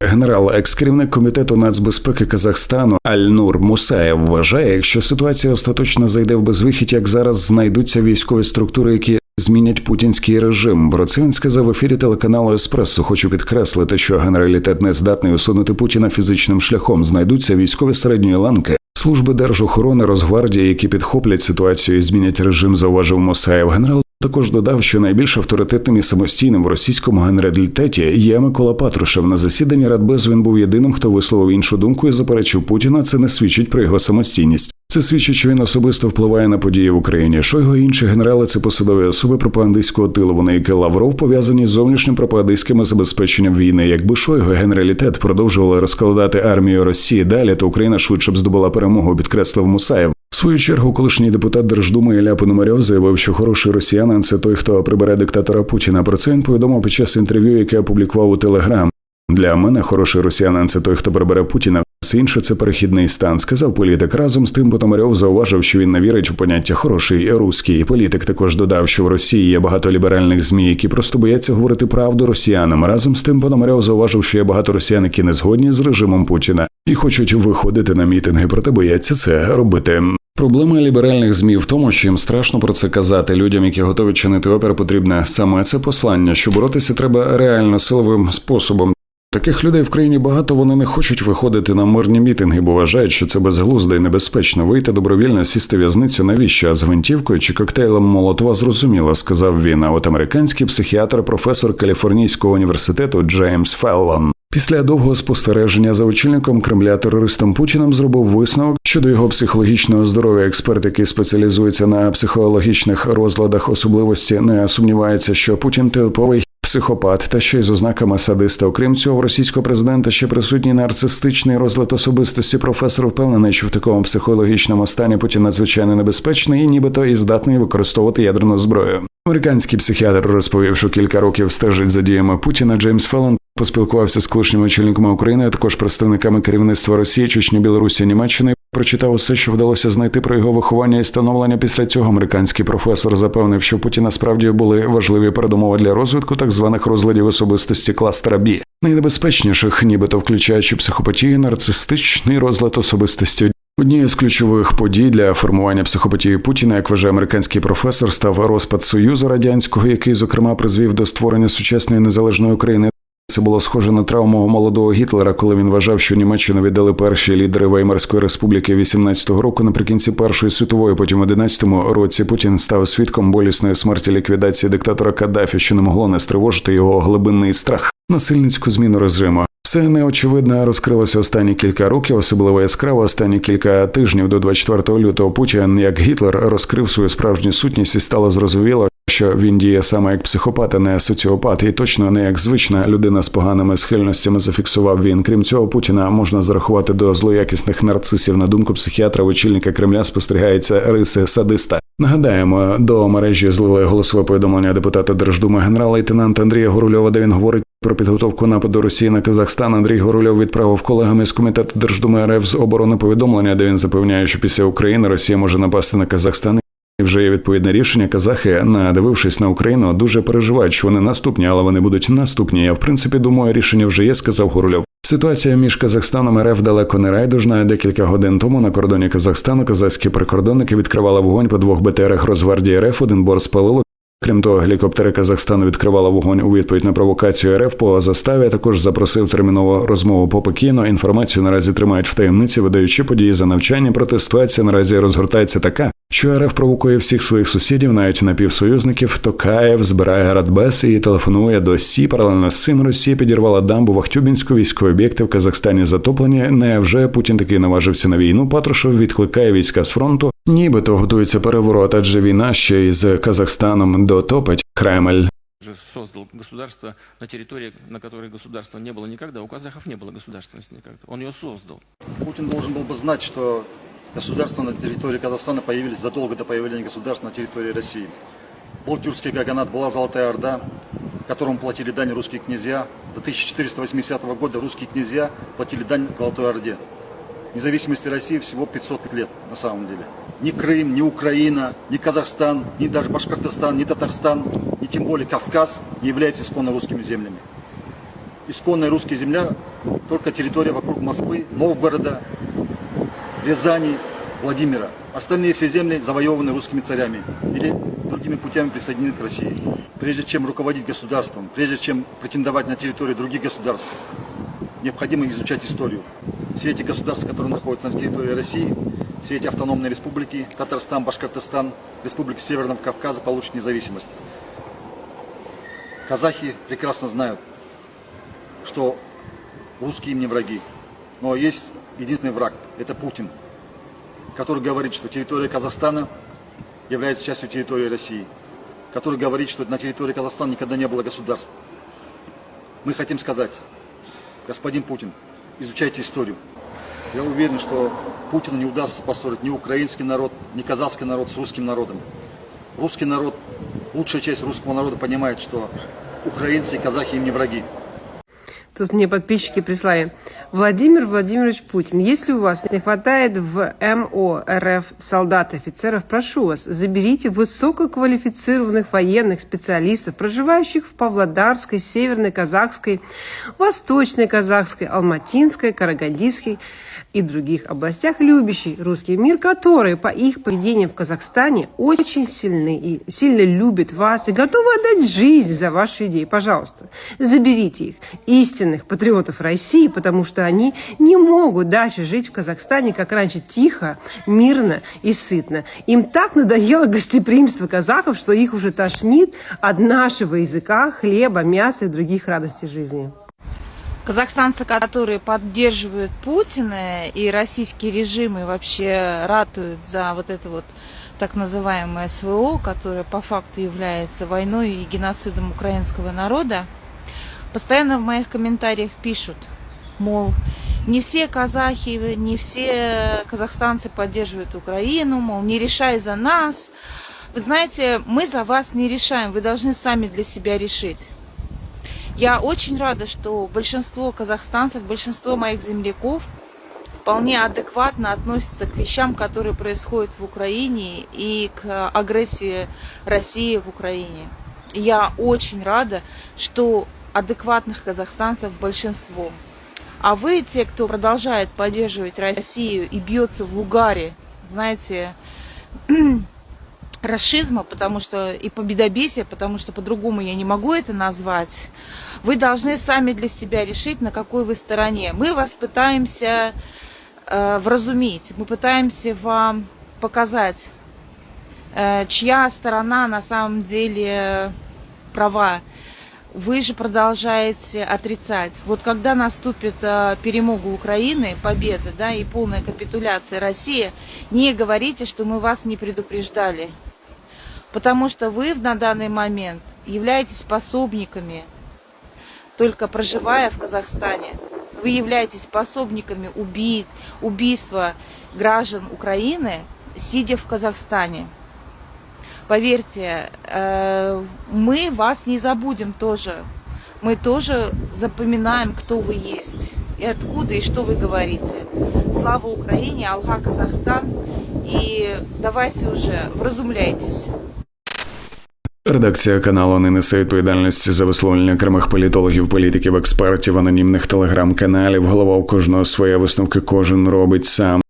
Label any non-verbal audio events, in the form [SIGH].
Генерал, екс-керівник комітету нацбезпеки Казахстану Аль-Нур Мусаєв вважає, якщо ситуація остаточно зайде в безвихідь, як зараз знайдуться військові структури, які змінять путінський режим. Про це він сказав в ефірі телеканалу Еспресо. Хочу підкреслити, що генералітет не здатний усунути Путіна фізичним шляхом. Знайдуться військові середньої ланки. Служби держохорони Росгвардії, які підхоплять ситуацію і змінять режим, зауважив Мосаєв. Генерал також додав, що найбільш авторитетним і самостійним в російському генералітеті є Микола Патрушев. На засіданні Радбезу він був єдиним, хто висловив іншу думку і заперечив Путіна. Це не свідчить про його самостійність. Це свідчить, що він особисто впливає на події в Україні. Шойгу і інші генерали це посадові особи пропагандистського тилу. Вони, як і Лавров, пов'язані з зовнішнім пропагандистським забезпеченням війни. Якби Шойгу і генералітет продовжували розкладати армію Росії далі, то Україна швидше б здобула перемогу, підкреслив Мусаєв. В свою чергу, колишній депутат Держдуми Ілля Пономарьов заявив, що хороший росіянин це той, хто прибере диктатора Путіна. Про це він повідомив під час інтерв'ю, яке опублікував у Телеграм. Для мене хороший росіянин це той, хто прибере Путіна. Все інше це перехідний стан, сказав політик. Разом з тим Потомарьов зауважив, що він не вірить у поняття хороший руський. Політик також додав, що в Росії є багато ліберальних змі, які просто бояться говорити правду росіянам. Разом з тим Пономарьов зауважив, що є багато росіян, які не згодні з режимом Путіна і хочуть виходити на мітинги, проте бояться це робити. Проблема ліберальних змі в тому, що їм страшно про це казати. Людям, які готові чинити опір, потрібне саме це послання, що боротися треба реально силовим способом. Таких людей в країні багато вони не хочуть виходити на мирні мітинги, бо вважають, що це безглуздо і небезпечно. Вийти добровільно сісти в'язницю навіщо? А з гвинтівкою чи коктейлем Молотова зрозуміло, сказав він. А от американський психіатр, професор Каліфорнійського університету Джеймс Феллон. Після довгого спостереження за очільником Кремля терористом Путіним зробив висновок щодо його психологічного здоров'я. Експерт, який спеціалізується на психологічних розладах особливості, не сумнівається, що Путін типовий психопат та ще й з ознаками садиста. Окрім цього, російського президента ще присутній нарцистичний розлад особистості. Професор впевнений, що в такому психологічному стані Путін надзвичайно небезпечний і нібито і здатний використовувати ядерну зброю. Американський психіатр розповів, що кілька років стежить за діями Путіна. Джеймс Феллон поспілкувався з колишніми очільниками України, а також представниками керівництва Росії, Чечні, Білорусі, Німеччини. Прочитав усе, що вдалося знайти про його виховання і становлення. Після цього американський професор запевнив, що Путіна насправді були важливі передумови для розвитку так званих розладів особистості кластера Бі, найнебезпечніших, нібито включаючи психопатію, нарцистичний розлад особистості. Однією з ключових подій для формування психопатії Путіна, як вважає американський професор, став розпад Союзу радянського, який зокрема призвів до створення сучасної незалежної України. Це було схоже на травму молодого Гітлера, коли він вважав, що Німеччину віддали перші лідери Веймарської республіки 18-го року наприкінці Першої світової. Потім у 11-му році Путін став свідком болісної смерті ліквідації диктатора Каддафі, що не могло не стривожити його глибинний страх, насильницьку зміну режиму. Все неочевидно розкрилося останні кілька років, особливо яскраво останні кілька тижнів до 24 лютого Путін, як Гітлер, розкрив свою справжню сутність і стало зрозуміло, що він діє саме як психопат, а не соціопат, і точно не як звична людина з поганими схильностями. Зафіксував він. Крім цього, Путіна можна зарахувати до злоякісних нарцисів. На думку психіатра, очільника Кремля спостерігається риси садиста. Нагадаємо, до мережі злили голосове повідомлення депутата Держдуми генерал-лейтенанта Андрія Горульова, де він говорить. Про підготовку нападу Росії на Казахстан Андрій Горульов відправив колегами з комітету Держдуми РФ з оборони повідомлення, де він запевняє, що після України Росія може напасти на Казахстан. І вже є відповідне рішення. Казахи, надивившись на Україну, дуже переживають, що вони наступні, але вони будуть наступні. Я в принципі думаю, рішення вже є, сказав Горульов. Ситуація між Казахстаном і РФ далеко не райдужна. Декілька годин тому на кордоні Казахстану казахські прикордонники відкривали вогонь по двох БТРах Росгвардії РФ. Один борт спалило. Крім того, гелікоптери Казахстану відкривали вогонь у відповідь на провокацію РФ по заставі. а Також запросив термінову розмову по Пекіну. Інформацію наразі тримають в таємниці, видаючи події за навчання. Проте ситуація наразі розгортається така, що РФ провокує всіх своїх сусідів, навіть напівсоюзників. Токаєв збирає радбес і телефонує до Сі. Паралельно з цим Росія підірвала дамбу в Ахтюбінську. Військові об'єкти в Казахстані затоплені. Невже Путін таки наважився на війну? Патрушев відкликає війська з фронту. Нібито готується переворот, адже війна ще із Казахстаном дотопить Кремль. же создал государство на территории, на которой государства не было никогда. У казахов не было государственности никогда. Он ее создал. Путин должен был бы знать, что Государства на территории Казахстана появились задолго до появления государства на территории России. Был тюркский Гаганат, была Золотая Орда, которому платили дань русские князья. До 1480 года русские князья платили дань Золотой Орде. Независимости России всего 500 лет на самом деле. Ни Крым, ни Украина, ни Казахстан, ни даже Башкортостан, ни Татарстан, ни тем более Кавказ не являются исконно русскими землями. исконная русская земля, только территория вокруг Москвы, Новгорода, Рязани, Владимира. Остальные все земли завоеваны русскими царями или другими путями присоединены к России. Прежде чем руководить государством, прежде чем претендовать на территорию других государств, необходимо изучать историю. Все эти государства, которые находятся на территории России, все эти автономные республики, Татарстан, Башкортостан, Республика Северного Кавказа получат независимость. Казахи прекрасно знают, что русские им не враги. Но есть единственный враг, это Путин, который говорит, что территория Казахстана является частью территории России, который говорит, что на территории Казахстана никогда не было государства. Мы хотим сказать, господин Путин, изучайте историю. Я уверен, что Путину не удастся поссорить ни украинский народ, ни казахский народ с русским народом. Русский народ, лучшая часть русского народа понимает, что украинцы и казахи им не враги. Тут мне подписчики прислали. Владимир Владимирович Путин, если у вас не хватает в МО РФ солдат и офицеров, прошу вас, заберите высококвалифицированных военных специалистов, проживающих в Павлодарской, Северной Казахской, Восточной Казахской, Алматинской, Карагандийской и других областях, любящий русский мир, которые по их поведению в Казахстане очень сильны и сильно любят вас и готовы отдать жизнь за ваши идеи. Пожалуйста, заберите их, истинных патриотов России, потому что они не могут дальше жить в Казахстане, как раньше, тихо, мирно и сытно. Им так надоело гостеприимство казахов, что их уже тошнит от нашего языка, хлеба, мяса и других радостей жизни. Казахстанцы, которые поддерживают Путина и российский режим и вообще ратуют за вот это вот так называемое СВО, которое по факту является войной и геноцидом украинского народа, постоянно в моих комментариях пишут, мол, не все казахи, не все казахстанцы поддерживают Украину, мол, не решай за нас. Вы знаете, мы за вас не решаем, вы должны сами для себя решить. Я очень рада, что большинство казахстанцев, большинство моих земляков вполне адекватно относятся к вещам, которые происходят в Украине и к агрессии России в Украине. Я очень рада, что адекватных казахстанцев большинство. А вы, те, кто продолжает поддерживать Россию и бьется в угаре, знаете, [CLEARS THROAT] расизма, потому что и победобесия, потому что по-другому я не могу это назвать, вы должны сами для себя решить, на какой вы стороне. Мы вас пытаемся э, вразумить, мы пытаемся вам показать, э, чья сторона на самом деле права. Вы же продолжаете отрицать. Вот когда наступит э, перемога Украины, победа, да, и полная капитуляция России, не говорите, что мы вас не предупреждали. Потому что вы на данный момент являетесь пособниками, только проживая в Казахстане. Вы являетесь пособниками убийц, убийства граждан Украины, сидя в Казахстане. Поверьте, э, мы вас не забудем тоже. Мы тоже запоминаем, кто вы есть, и откуда, и что вы говорите. Слава Украине, Алга Казахстан. И давайте уже вразумляйтесь. Редакція каналу не несе відповідальності за висловлення окремих політологів, політиків, експертів, анонімних телеграм-каналів. Голова у кожного своє висновки кожен робить сам.